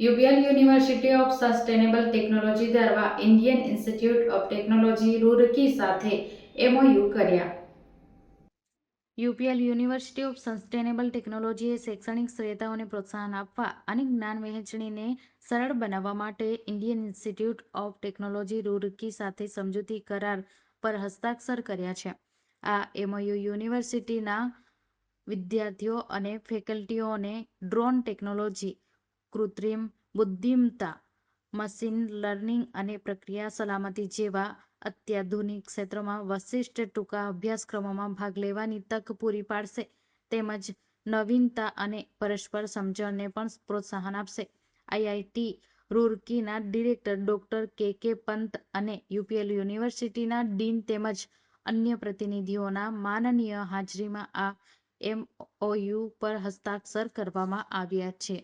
UPL university of sustainable technology દ્વારા Indian institute of technology Roorkee સાથે MOU કર્યા. UPL university of sustainable ટેકનોલોજીએ શૈક્ષણિક શ્રેતાઓને પ્રોત્સાહન આપવા અને જ્ઞાન વહેંચણીને સરળ બનાવવા માટે Indian institute of technology Roorkee સાથે સમજૂતી કરાર પર હસ્તાક્ષર કર્યા છે. આ એમઓયુ યુનિવર્સિટીના વિદ્યાર્થીઓ અને ફેકલ્ટીઓને ડ્રોન ટેકનોલોજી કૃત્રિમ બુદ્ધિમત્તા મશીન લર્નિંગ અને પ્રક્રિયા સલામતી જેવા અત્યાધુનિક ક્ષેત્રોમાં વશિષ્ઠ ટૂંકા અભ્યાસક્રમોમાં ભાગ લેવાની તક પૂરી પાડશે. તેમજ નવીનતા અને પરસ્પર સમજણને પણ પ્રોત્સાહન આપશે. આઈઆઈટી રૂરકીના ડિરેક્ટર ડોક્ટર કે કે પંત અને યુપીએલ યુનિવર્સિટીના ડીન તેમજ અન્ય પ્રતિનિધિઓના માનનીય હાજરીમાં આ એમઓયુ પર હસ્તાક્ષર કરવામાં આવ્યા છે.